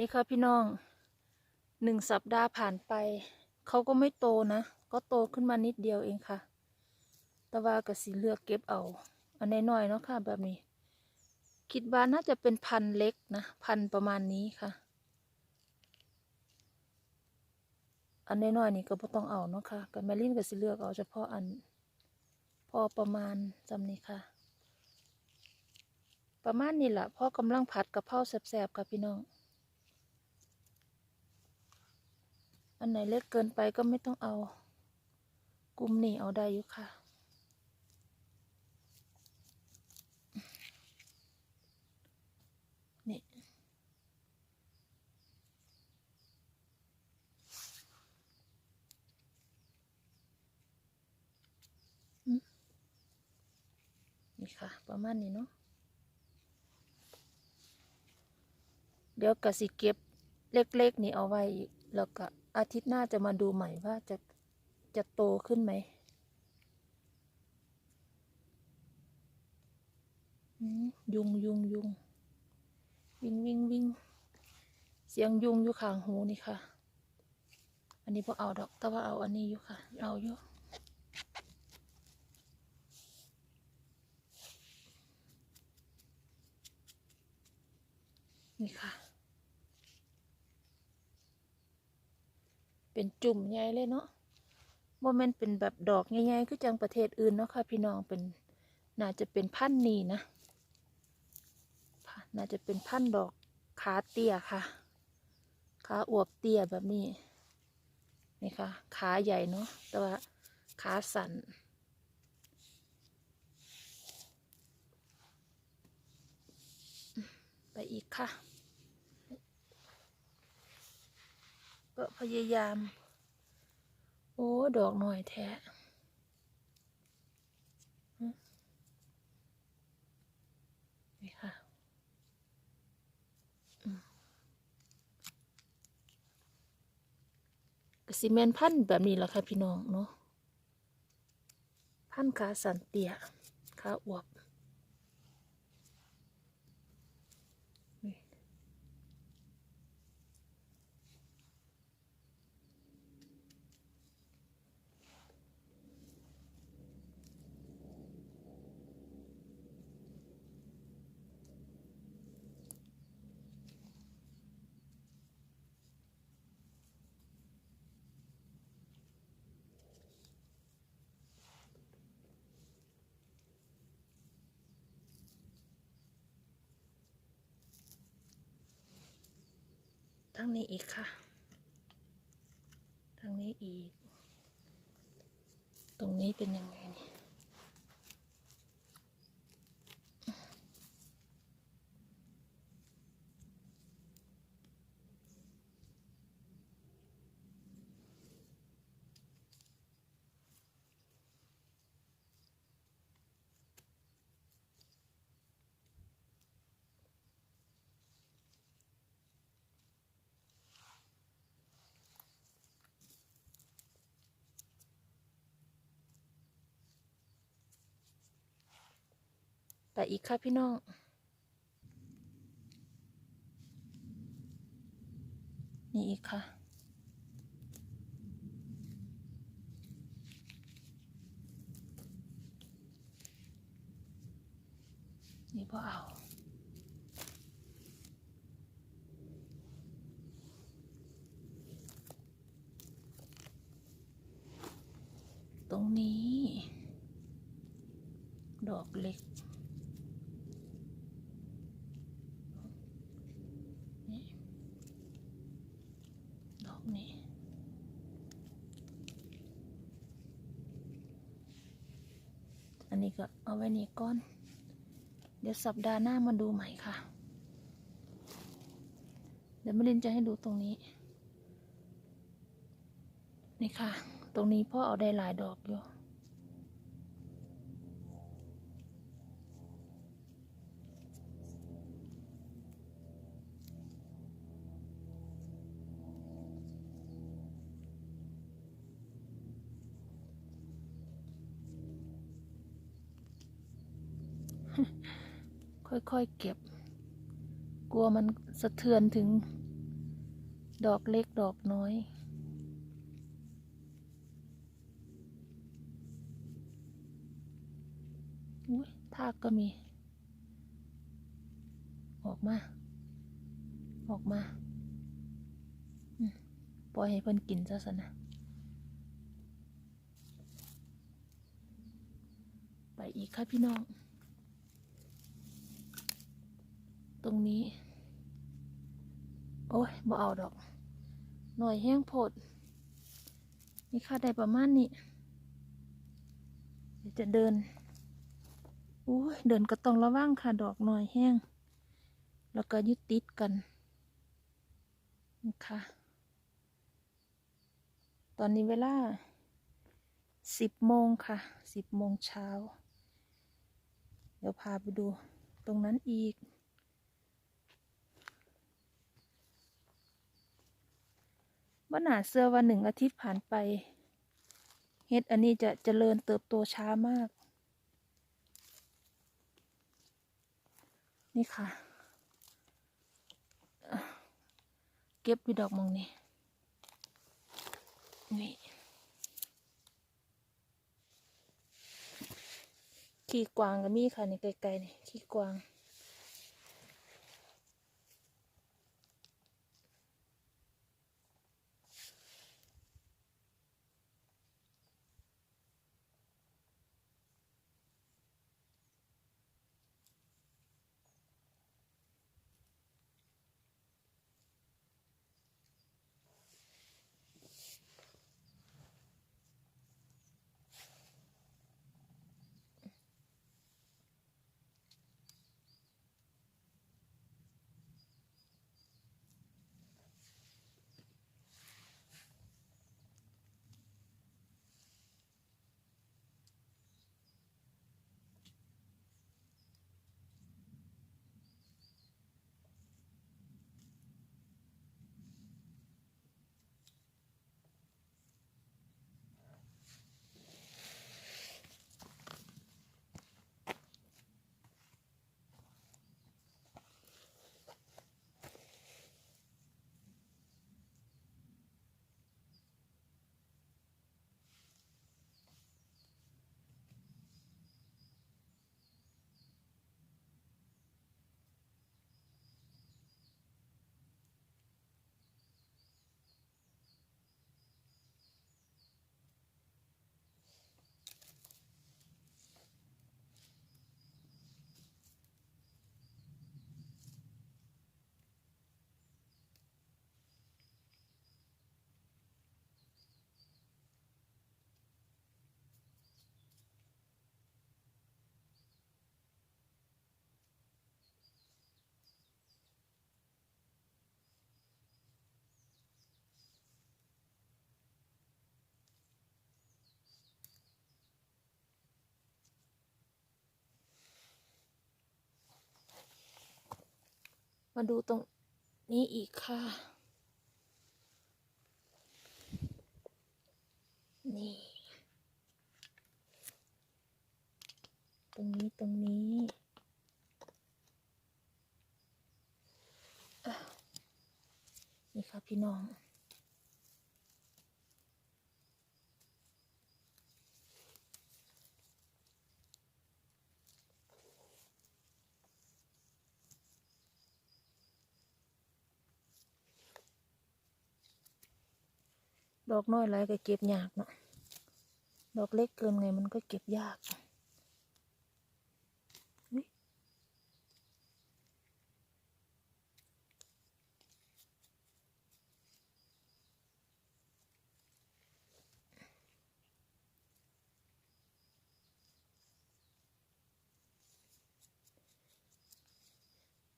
นี่ค่ะพี่น้องหนึ่งสัปดาห์ผ่านไป เขาก็ไม่โตนะ ก็โตขึ้นมานิดเดียวเองค่ะ แต่ว่าก็สิเลือกเก็บเอา อันน้อยๆเนาะค่ะ แบบนี้ คิดว่าน่าจะเป็นพันเล็กนะ พันประมาณนี้ค่ะ อันน้อยๆนี่ก็บ่ต้องเอาเนาะค่ะกับแมลินก็สิเลือกเอาเฉพาะอัน พอประมาณจำนี้ค่ะ ประมาณนี้แหละพ่อกำลังผัดกะเพราแซ่บๆค่ะพี่น้อง อันไหนเล็กเกินไปก็ไม่ต้องเอา กลุ่มนี้เอาได้อยู่ค่ะ นี่ นี่ค่ะ ประมาณนี้เนาะ เดี๋ยวกสิเก็บเล็กๆ นี่เอาไว้แล้วก็ อาทิตย์หน้าจะมาดูใหม่ว่าจะจะโตขึ้นไหมยุงยุงยุงวิ่งวิ่งวิ่งเสียงยุงอยู่ข้างหูนี่ค่ะ อันนี้พอเอาดอก แต่ว่าเอาอันนี้อยู่ค่ะ เอาอยู่นี่ค่ะ เป็นจุ่มใหญ่เลยเนาะโมเมนต์เป็นแบบดอกใหญ่ๆคือจังประเทศอื่นเนาะค่ะพี่น้องเป็นน่าจะเป็นพันธุ์นี้นะ น่าจะเป็นพันธุ์ดอกขาเตี้ยค่ะ ขาอวบเตี้ยแบบนี้ นี่ค่ะ ขาใหญ่เนาะ แต่ว่าขาสั่นไปอีกค่ะ ก็พยายาม โอ้ ดอกหน่อยแท้นี่ค่ะกสิเมนพันธ์แบบนี้แหละค่ะพี่น้องเนาะพันธ์ขาสันเตียขาอวบนี่ ทางนี้อีกค่ะทางนี้อีก ตรงนี้เป็นยังไงนี่ ไปอีกค่ะพี่น้องนี่อีกค่ะ นี่พอเอาตรงนี้ ดอกเล็ก นี่ดอกนี้ อันนี้ก็เอาไว้นี่ก้อน เดี๋ยวสัปดาห์หน้ามาดูใหม่ค่ะ เดี๋ยวมรินจะให้ดูตรงนี้ นี่ค่ะ ตรงนี้พ่อเอาได้หลายดอกอยู่ ค่อยเก็บ กลัวมันสะเทือนถึง ดอกเล็กดอกน้อย อุ้ยทากก็มี ออกมา ออกมาปล่อยให้เพิ่นกินซะสนะไปอีกค่ะพี่น้อง ตรงนี้ โอ้ยบ่เอาดอก หน่อยแห้งโพด นี่ค่ะได้ประมาณนี้เดี๋ยวจะเดินอุ้ยเดินก็ต้องระวังค่ะดอกหน่อยแห้ง แล้วก็ยึดติดกันนะคะตอนนี้เวลาสิบโมงค่ะสิบโมงเช้า เดี๋ยวพาไปดูตรงนั้นอีก ว่าหนาเสื้อวันหนึ่งอาทิตย์ผ่านไปเฮ็ดอันนี้จะเจริญเติบโตช้ามาก นี่ค่ะ เก็บอยู่ดอกมองนี่นี่ขี้กวางก็มีค่ะนี่ไกลๆนี่ขี้กวาง มาดูตรงนี้อีกค่ะ นี่ ตรงนี้ตรงนี้นี่ค่ะพี่น้อง ดอกน้อยไรก็เก็บยากเนาะดอกเล็กเกินไงมันก็เก็บยาก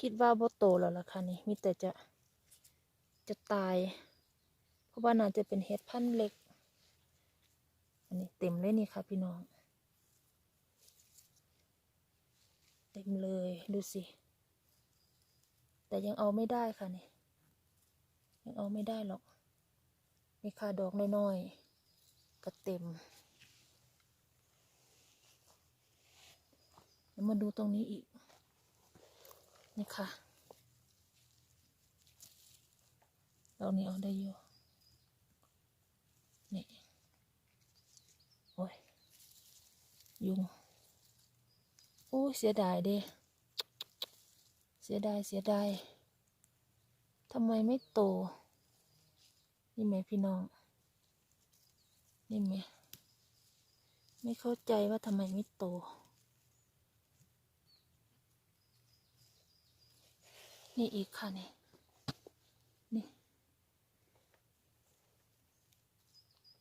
คิดว่าบ่โตแล้วล่ะค่ะนี่มีแต่จะจะตาย ราะว่าน่าจะเป็นเห็ดพันธุ์เล็ก อันนี้เต็มเลยนี่ค่ะพี่น้อง เต็มเลยดูสิ แต่ยังเอาไม่ได้ค่ะนี่ยังเอาไม่ได้หรอกนี่ค่ะดอกน้อยๆก็เต็มแล้วมาดูตรงนี้อีก นี่ค่ะดอกนี้เอาได้อยู่นี่ โอ้ย ยุง โอ้เสียดายเด้เสียดายเสียดายทำไมไม่โต นี่ไหมพี่น้อง นี่ไหมไม่เข้าใจว่าทำไมไม่โต นี่อีกค่ะนี่ นี่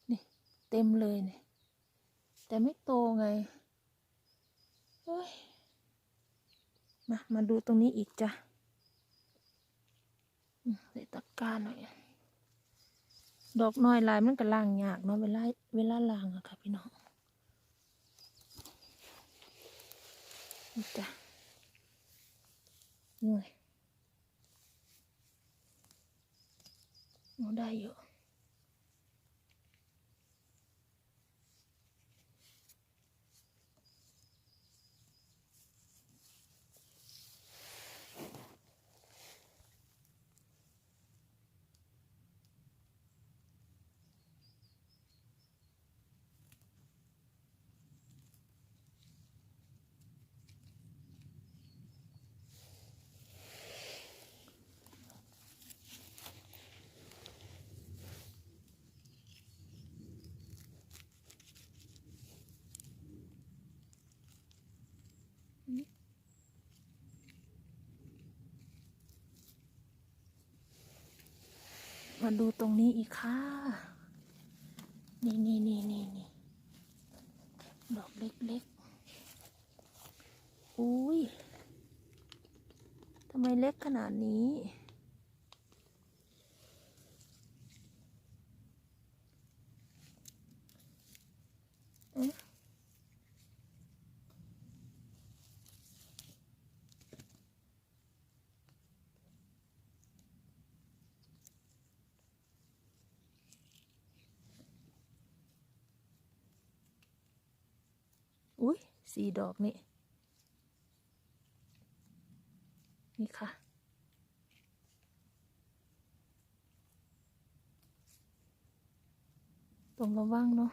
นี่ เต็มเลยเนี่ย แต่ไม่โตไงเฮ้ยมา มาดูตรงนี้อีกจ้ะอืมใส่ตะกร้าหน่อย ดอกน้อยลายมันก็ล่างยากเนาะเวลาเวลาล่างอะค่ะพี่น้องจ้ะเหนื่อยโอ้ได้อยู่ มาดูตรงนี้อีกค่ะ นี่นี่นี่นี่นี่ดอกเล็กๆ อุ้ยทำไมเล็กขนาดนี้ อุ้ยสี่ดอกนี่นี่ค่ะต้องระวังเนาะ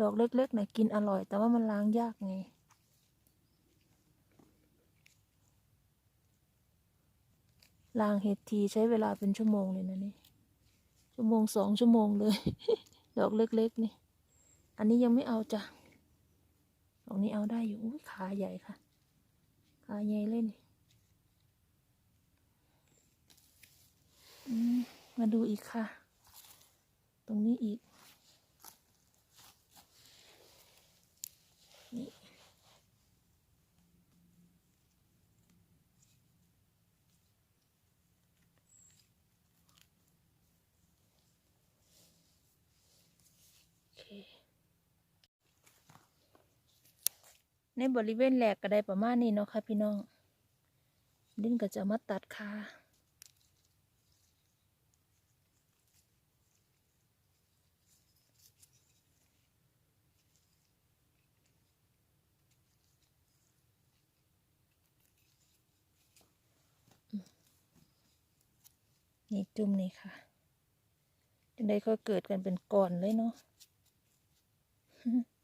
ดอกเล็กๆน่ะกินอร่อย แต่ว่ามันล้างยากไงล้างเห็ดทีใช้เวลาเป็นชั่วโมงเลยนะนี่ ชั่วโมงสองชั่วโมงเลย ดอกเล็กๆนี่ อันนี้ยังไม่เอาจ้ะ ดอกนี้เอาได้อยู่ขาใหญ่ค่ะ ขาใหญ่เล่นมาดูอีกค่ะ ตรงนี้อีก นี่ โอเค ในบริเวณแหลกก็ได้ประมาณนี้เนาะค่ะพี่น้อง ดิ้นก็จะมาตัดขาอืมนี่จุ่มนี่ค่ะจังได้ก็เกิดกันเป็นก่อนเลยเนาะ Mm-hmm.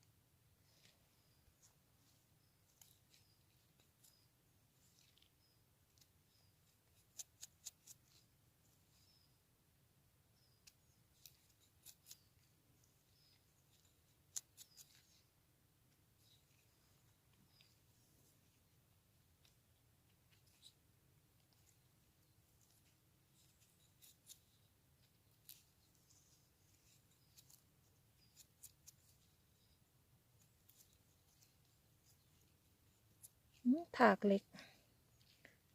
ถากเล็ก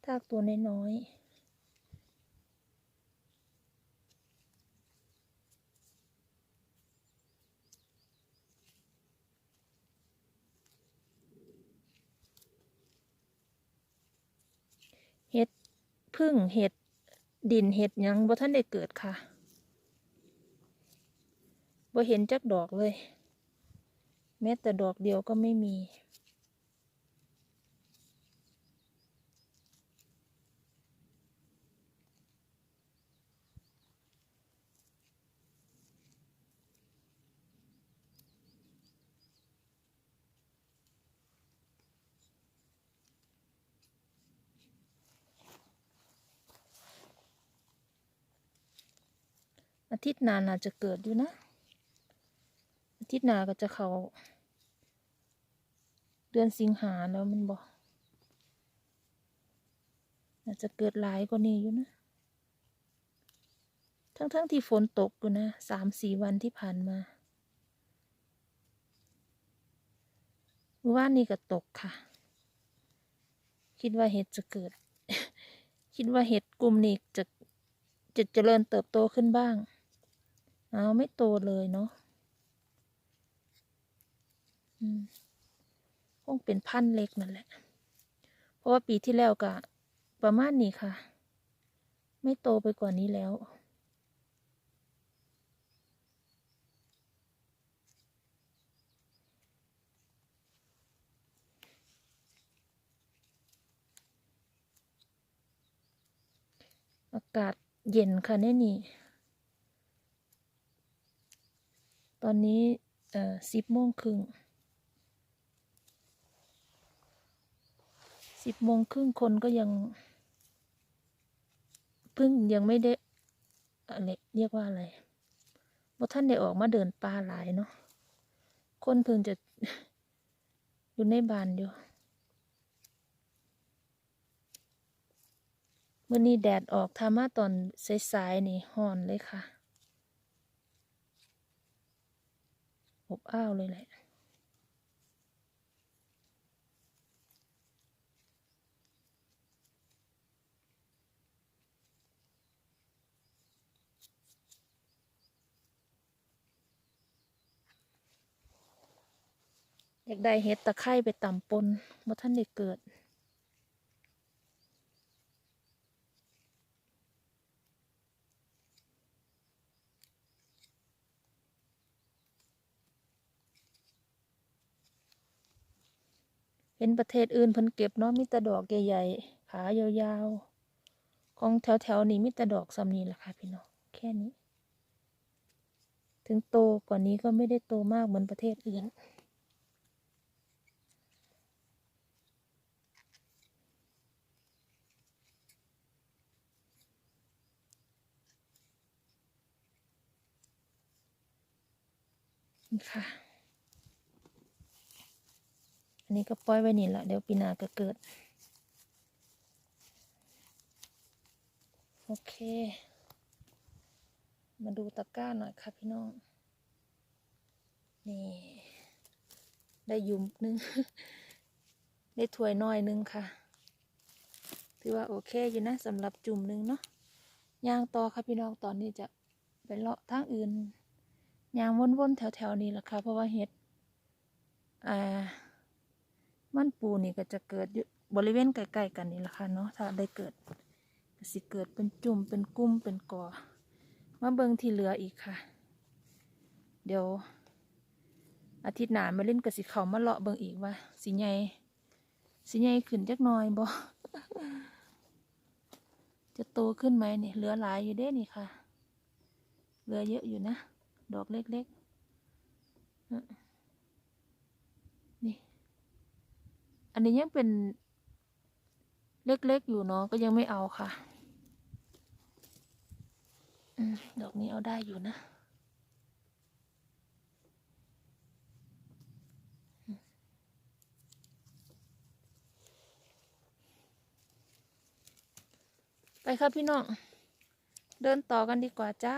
ถากตัวน้อยๆเห็ดพึ่งเห็ดดินเห็ดยังบ่ท่านได้เกิดค่ะบ่เห็นจักดอกเลย แม้แต่ดอกเดียวก็ไม่มี อาทิตย์หน้าน่าจะเกิดอยู่นะ อาทิตย์หน้าก็จะเขาเดือนสิงหาแล้วมันบอกน่าจจะเกิดหลายกว่านี้อยู่นะ ทั้งๆที่ฝนตกอยู่นะสามสี่วันที่ผ่านมาเมื่อวานนี้ก็ตกค่ะ คิดว่าเห็ดจะเกิด คิดว่าเห็ดกลุ่มนี้จะจะเจริญเติบโตขึ้นบ้าง เอาไม่โตเลยเนาะอืมคงเป็นพันธุ์เล็กนั่นแหละ เพราะว่าปีที่แล้วก็ประมาณนี้ค่ะ ไม่โตไปกว่านี้แล้วอากาศเย็นค่ะเนี่ยนี่ ตอนนี้เอ่อสิบโมงครึ่งสิบโมงครึ่งคนก็ยังเพิ่งยังไม่ได้อะไรเรียกว่าอะไรว่าท่านได้ออกมาเดินป่าหลายเนาะคนเพิ่งจะอยู่ในบ้านอยู่เมื่อนี้แดดออกทามาตอนสายๆนี่ฮ้อนเลยค่ะ อบอ้าวเลยแหละอยากได้เห็ดตะไคร้ไปตำปนว่อท่านได้เกิด ห็นประเทศอื่นเพิ่นเก็บเนาะมีแต่ดอกใหญ่ๆขายาวๆของแถวๆนี้มีแต่ดอกซ้ำนี้แหละค่ะพี่น้องแค่นี้ ถึงโตกว่านี้ก็ไม่ได้โตมากเหมือนประเทศอื่นค่ะ นนี้ก็ปล่อยไว้นี่แหละเดี๋ยวปีหน้าก็เกิด โอเค มาดูตะกร้าหน่อยค่ะพี่น้อง นี่ ได้ยุมนึง ได้ถ้วยน้อยนึงค่ะ ถือว่าโอเคอยู่นะสำหรับจุ่มหนึงเนาะย่างต่อค่ะพี่น้องตอนนี้จะไปเลาะทางอื่นยางวนๆแถวๆนี้แหละค่ะ เพราะว่าเห็ด อ่า มันปูนี่ก็จะเกิดอยู่บริเวณใกล้ๆกันนี่แหละค่ะเนาะถ้าได้เกิดก็สิเกิดเป็นจุ่มเป็นกุ้มเป็นกอมาเบิงที่เหลืออีกค่ะ เดี๋ยว อาทิตย์หน้ามาเล่นกับสิเขามาเลาะเบิงอีกว่าสิใหญ่สิใหญ่ขึ้นจักน่อยบ่จะโตขึ้นไหมเนี่ยเหลือหลายอยู่เด้นี่ค่ะ เหลือเยอะอยู่นะ ดอกเล็กๆอะนี่ อันนี้ยังเป็นเล็กๆอยู่เนาะก็ยังไม่เอาค่ะอดอกนี้เอาได้อยู่นะไปครับพี่น้อง เดินต่อกันดีกว่าจ้า